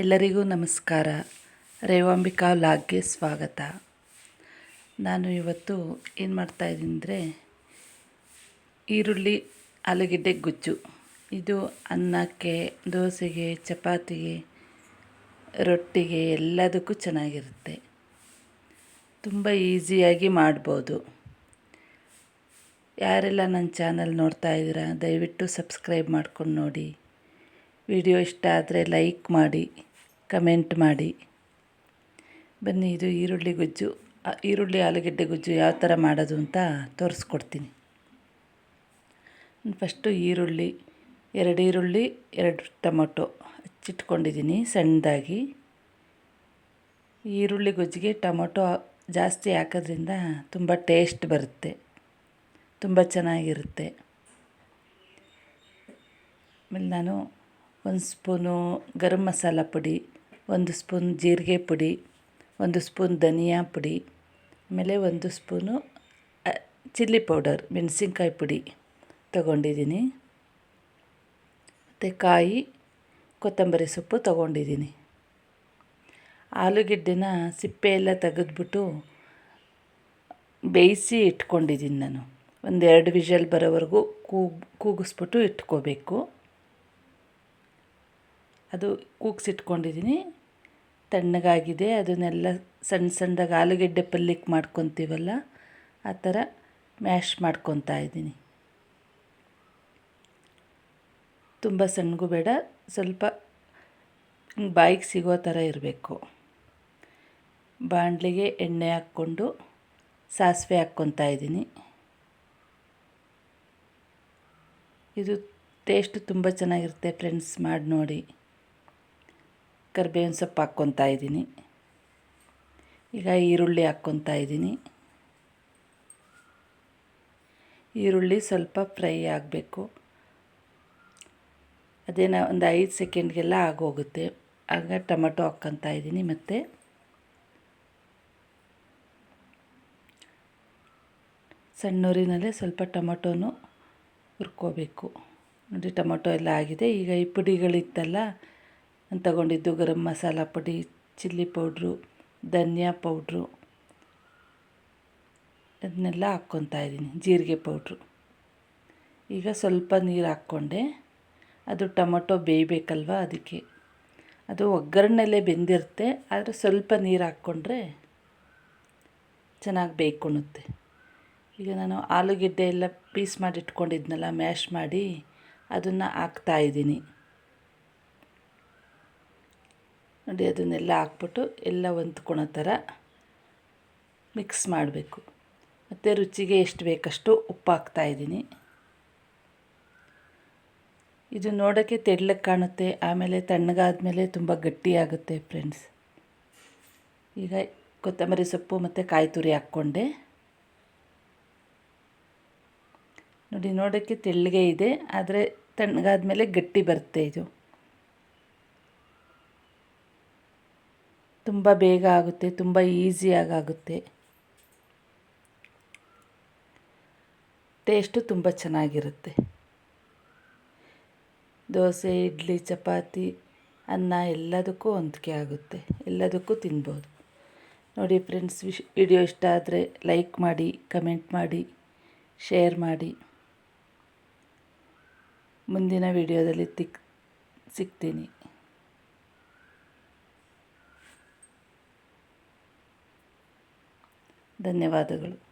ಎಲ್ಲರಿಗೂ ನಮಸ್ಕಾರ. ರೇವಾಂಬಿಕಾ ಲಾಗ್ಗೆ ಸ್ವಾಗತ. ನಾನು ಇವತ್ತು ಏನು ಮಾಡ್ತಾಯಿದ್ದೀನಿ ಅಂದರೆ ಈರುಳ್ಳಿ, ಆಲೂಗೆಡ್ಡೆ, ಗುಜ್ಜು. ಇದು ಅನ್ನಕ್ಕೆ, ದೋಸೆಗೆ, ಚಪಾತಿಗೆ, ರೊಟ್ಟಿಗೆ ಎಲ್ಲದಕ್ಕೂ ಚೆನ್ನಾಗಿರುತ್ತೆ. ತುಂಬ ಈಸಿಯಾಗಿ ಮಾಡ್ಬೋದು. ಯಾರೆಲ್ಲ ನನ್ನ ಚಾನಲ್ ನೋಡ್ತಾ ಇದ್ದೀರಾ, ದಯವಿಟ್ಟು ಸಬ್ಸ್ಕ್ರೈಬ್ ಮಾಡ್ಕೊಂಡು ನೋಡಿ. ವಿಡಿಯೋ ಇಷ್ಟ ಆದರೆ ಲೈಕ್ ಮಾಡಿ. ಕಮೆಂಟ್ ಮಾಡಿ. ಬನ್ನಿ, ಇದು ಈರುಳ್ಳಿ ಗೊಜ್ಜು ಈರುಳ್ಳಿ ಆಲೂಗಡ್ಡೆ ಗೊಜ್ಜು ಯಾವ ಥರ ಮಾಡೋದು ಅಂತ ತೋರಿಸ್ಕೊಡ್ತೀನಿ. ಫಸ್ಟು ಈರುಳ್ಳಿ, ಎರಡು ಈರುಳ್ಳಿ, ಎರಡು ಟೊಮೊಟೊ ಹಚ್ಚಿಟ್ಕೊಂಡಿದ್ದೀನಿ ಸಣ್ಣದಾಗಿ. ಈರುಳ್ಳಿ ಗೊಜ್ಜಿಗೆ ಟೊಮೊಟೊ ಜಾಸ್ತಿ ಹಾಕೋದ್ರಿಂದ ತುಂಬ ಟೇಸ್ಟ್ ಬರುತ್ತೆ, ತುಂಬ ಚೆನ್ನಾಗಿರುತ್ತೆ. ಆಮೇಲೆ ನಾನು ಒಂದು ಸ್ಪೂನು ಗರಂ ಮಸಾಲ ಪುಡಿ ಒಂದು ಸ್ಪೂನ್ ಜೀರಿಗೆ ಪುಡಿ, ಒಂದು ಸ್ಪೂನ್ ಧನಿಯಾ ಪುಡಿ, ಆಮೇಲೆ ಒಂದು ಸ್ಪೂನು ಚಿಲ್ಲಿ ಪೌಡರ್, ಮೆಣಸಿನ್ಕಾಯಿ ಪುಡಿ ತಗೊಂಡಿದ್ದೀನಿ. ಮತ್ತು ಕಾಯಿ, ಕೊತ್ತಂಬರಿ ಸೊಪ್ಪು ತಗೊಂಡಿದ್ದೀನಿ. ಆಲೂಗೆಡ್ಡೆನ ಸಿಪ್ಪೆ ಎಲ್ಲ ತೆಗೆದ್ಬಿಟ್ಟು ಬೇಯಿಸಿ ಇಟ್ಕೊಂಡಿದ್ದೀನಿ ನಾನು. ಒಂದೆರಡು ವಿಷಲ್ ಬರೋವರೆಗೂ ಕೂಗ್ ಕೂಗಿಸ್ಬಿಟ್ಟು ಇಟ್ಕೋಬೇಕು. ಅದು ಕೂಗ್ಸಿಟ್ಕೊಂಡಿದ್ದೀನಿ. ತಣ್ಣಗಾಗಿದೆ, ಅದನ್ನೆಲ್ಲ ಸಣ್ಣ ಸಣ್ಣದಾಗಿ ಆಲೂಗೆಡ್ಡೆ ಪಲ್ಯಕ್ಕೆ ಮಾಡ್ಕೊತೀವಲ್ಲ, ಆ ಥರ ಮ್ಯಾಶ್ ಮಾಡ್ಕೊತಾ ಇದ್ದೀನಿ. ತುಂಬ ಸಣ್ಣಗೂ ಬೇಡ, ಸ್ವಲ್ಪ ಬಾಯಿಗೆ ಸಿಗೋ ಥರ ಇರಬೇಕು. ಬಾಂಡ್ಲಿಗೆ ಎಣ್ಣೆ ಹಾಕ್ಕೊಂಡು ಸಾಸಿವೆ ಹಾಕ್ಕೊತಾ ಇದ್ದೀನಿ. ಇದು ಟೇಸ್ಟ್ ತುಂಬ ಚೆನ್ನಾಗಿರುತ್ತೆ ಫ್ರೆಂಡ್ಸ್ ಮಾಡಿ ನೋಡಿ. ಕರಿಬೇವಿನ ಸೊಪ್ಪು ಹಾಕ್ಕೊತಾ ಇದ್ದೀನಿ. ಈಗ ಈರುಳ್ಳಿ ಹಾಕ್ಕೊತಾ ಇದ್ದೀನಿ. ಈರುಳ್ಳಿ ಸ್ವಲ್ಪ ಫ್ರೈ ಆಗಬೇಕು. ಅದೇನ ಒಂದು ಐದು ಸೆಕೆಂಡ್ಗೆಲ್ಲ ಆಗೋಗುತ್ತೆ. ಆಗ ಟೊಮೆಟೊ ಹಾಕ್ಕೊತಾ ಇದ್ದೀನಿ ಮತ್ತು. ಸಣ್ಣೂರಿನಲ್ಲೇ ಸ್ವಲ್ಪ ಟೊಮೆಟೊನು ಹುರ್ಕೋಬೇಕು. ನೋಡಿ ಟೊಮೆಟೊ ಎಲ್ಲ ಆಗಿದೆ. ಈಗ ಈ ಪುಡಿಗಳಿತ್ತಲ್ಲ ತಗೊಂಡಿದ್ದು ಗರಂ ಮಸಾಲ ಪುಡಿ, ಚಿಲ್ಲಿ ಪೌಡ್ರು, ಧನಿಯಾ ಪೌಡ್ರು. ಅದನ್ನೆಲ್ಲ ಹಾಕ್ಕೊತಾ ಇದ್ದೀನಿ, ಜೀರಿಗೆ ಪೌಡ್ರು. ಈಗ ಸ್ವಲ್ಪ ನೀರು ಹಾಕ್ಕೊಂಡೆ. ಅದು ಟೊಮೊಟೊ ಬೇಯಬೇಕಲ್ವ ಅದಕ್ಕೆ. ಅದು ಒಗ್ಗರಣೆಲೆ ಬೆಂದಿರುತ್ತೆ, ಆದರೆ ಸ್ವಲ್ಪ ನೀರು ಹಾಕ್ಕೊಂಡ್ರೆ ಚೆನ್ನಾಗಿ ಬೇಯ್ಕೊಳುತ್ತೆ ಈಗ ನಾನು ಆಲೂಗೆಡ್ಡೆ ಎಲ್ಲ ಪೀಸ್ ಮಾಡಿ ಇಟ್ಕೊಂಡಿದ್ನಲ್ಲ ಮ್ಯಾಶ್ ಮಾಡಿ ಅದನ್ನು ಹಾಕ್ತಾಯಿದ್ದೀನಿ ನೋಡಿ, ಅದನ್ನೆಲ್ಲ ಹಾಕ್ಬಿಟ್ಟು ಎಲ್ಲ ಹೊಂದ್ಕೊಳೋ ಥರ ಮಿಕ್ಸ್ ಮಾಡಬೇಕು. ಮತ್ತು ರುಚಿಗೆ ಎಷ್ಟು ಬೇಕಷ್ಟು ಉಪ್ಪು ಹಾಕ್ತಾಯಿದ್ದೀನಿ ಇದು ನೋಡೋಕ್ಕೆ ತೆಳ್ಳಗೆ ಕಾಣುತ್ತೆ, ಆಮೇಲೆ ತಣ್ಣಗಾದ್ಮೇಲೆ ತುಂಬ ಗಟ್ಟಿಯಾಗುತ್ತೆ ಫ್ರೆಂಡ್ಸ್. ಈಗ ಕೊತ್ತಂಬರಿ ಸೊಪ್ಪು ಮತ್ತು ಕಾಯಿ ತುರಿ ಹಾಕ್ಕೊಂಡೆ. ನೋಡಿ, ನೋಡೋಕ್ಕೆ ತೆಳ್ಳಗೆ ಇದೆ, ಆದರೆ ತಣ್ಣಗಾದ್ಮೇಲೆ ಗಟ್ಟಿ ಬರುತ್ತೆ ಇದು. ತುಂಬ ಬೇಗ ಆಗುತ್ತೆ, ತುಂಬ ಈಸಿಯಾಗಿ ಆಗುತ್ತೆ ಟೇಸ್ಟು ತುಂಬ ಚೆನ್ನಾಗಿರುತ್ತೆ. ದೋಸೆ, ಇಡ್ಲಿ, ಚಪಾತಿ, ಅನ್ನ ಎಲ್ಲದಕ್ಕೂ ಹೊಂದಿಕೆ ಆಗುತ್ತೆ, ಎಲ್ಲದಕ್ಕೂ ತಿನ್ಬೋದು. ನೋಡಿ ಫ್ರೆಂಡ್ಸ್ ವಿಶ್ ವಿಡಿಯೋ ಇಷ್ಟ ಆದರೆ ಲೈಕ್ ಮಾಡಿ ಕಮೆಂಟ್ ಮಾಡಿ ಶೇರ್ ಮಾಡಿ. ಮುಂದಿನ ವಿಡಿಯೋದಲ್ಲಿ ತಿಕ್, ಸಿಗ್ತೀನಿ. ಧನ್ಯವಾದಗಳು.